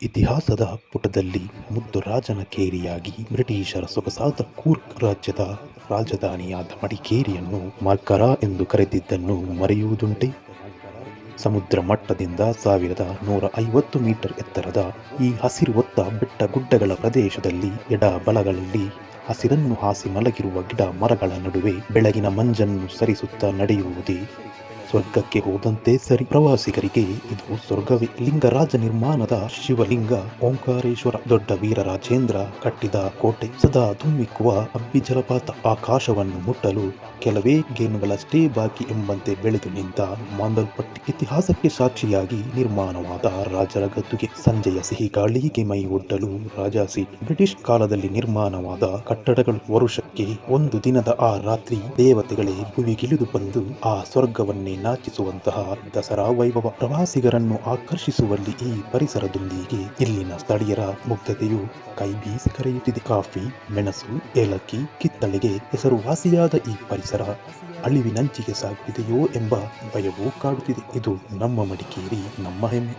ಇತಿಹಾಸದ ಪುಟದಲ್ಲಿ ಮುದ್ದು ರಾಜನ ಕೇರಿಯಾಗಿ ಬ್ರಿಟಿಷರ ಸೊಗಸಾದ ಕೂರ್ಕ್ ರಾಜ್ಯದ ರಾಜಧಾನಿಯಾದ ಮಡಿಕೇರಿಯನ್ನು ಮರ್ಕರ ಎಂದು ಕರೆದಿದ್ದನ್ನು ಮರೆಯುವುದುಂಟೆ? ಸಮುದ್ರ ಮಟ್ಟದಿಂದ ಸಾವಿರದ ನೂರ ಐವತ್ತು ಮೀಟರ್ ಎತ್ತರದ ಈ ಹಸಿರು ಒತ್ತ ಬೆಟ್ಟ ಗುಡ್ಡಗಳ ಪ್ರದೇಶದಲ್ಲಿ ಎಡ ಬಲಗಳಲ್ಲಿ ಹಸಿರನ್ನು ಹಾಸಿ ಮಲಗಿರುವ ಗಿಡ ಮರಗಳ ನಡುವೆ ಬೆಳಗಿನ ಮಂಜನ್ನು ಸರಿಸುತ್ತಾ ನಡೆಯುವುದೇ? ಸ್ವರ್ಗಕ್ಕೆ ಹೋದಂತೆ ಸರಿ. ಪ್ರವಾಸಿಗರಿಗೆ ಇದು ಸ್ವರ್ಗವೇ. ಲಿಂಗರಾಜ ನಿರ್ಮಾಣದ ಶಿವಲಿಂಗ. ಓಂಕಾರೇಶ್ವರ ದೊಡ್ಡ ವೀರರಾಜೇಂದ್ರ ಕಟ್ಟಿದ ಕೋಟೆ. ಸದಾ ಧುಮ್ಮಿಕ್ಕುವ ಅಬ್ಬಿ ಜಲಪಾತ ಆಕಾಶವನ್ನು ಮುಟ್ಟಲು ಕೆಲವೇ ಗೇನುಗಳಷ್ಟೇ ಬಾಕಿ ಎಂಬಂತೆ ಬೆಳೆದು ನಿಂತ ಮಾಂದಲ್ಪಟ್ಟಿ ಇತಿಹಾಸಕ್ಕೆ ಸಾಕ್ಷಿಯಾಗಿ ನಿರ್ಮಾಣವಾದ ರಾಜರ ಗದ್ದುಗೆ. ಸಂಜೆಯ ಸಿಹಿ ಗಾಳಿಗೆ ಮೈ ಒಡ್ಡಲು ರಾಜಾಸಿ ಬ್ರಿಟಿಷ್ ಕಾಲದಲ್ಲಿ ನಿರ್ಮಾಣವಾದ ಕಟ್ಟಡಗಳು. ವರುಷಕ್ಕೆ ಒಂದು ದಿನದ ಆ ರಾತ್ರಿ ದೇವತೆಗಳೇ ಭುವಿಗಿಳಿದು ಬಂದು ಆ ಸ್ವರ್ಗವನ್ನೇ ನಾಚಿಸುವಂತಹ ದಸರಾ ವೈಭವ ಪ್ರವಾಸಿಗರನ್ನು ಆಕರ್ಷಿಸುವಲ್ಲಿ ಈ ಪರಿಸರದೊಂದಿಗೆ ಇಲ್ಲಿನ ಸ್ಥಳೀಯರ ಮುಗ್ಧತೆಯು ಕೈ ಬೀಸಿ ಕರೆಯುತ್ತಿದೆ. ಕಾಫಿ, ಮೆಣಸು, ಏಲಕ್ಕಿ, ಕಿತ್ತಳೆಗೆ ಹೆಸರುವಾಸಿಯಾದ ಈ ಪರಿಸರ ಅಳಿವಿನಂಚಿಗೆ ಸಾಗುತ್ತಿದೆಯೋ ಎಂಬ ಭಯವೂ ಕಾಡುತ್ತಿದೆ. ಇದು ನಮ್ಮ ಮಡಿಕೇರಿ, ನಮ್ಮ ಹೆಮ್ಮೆ.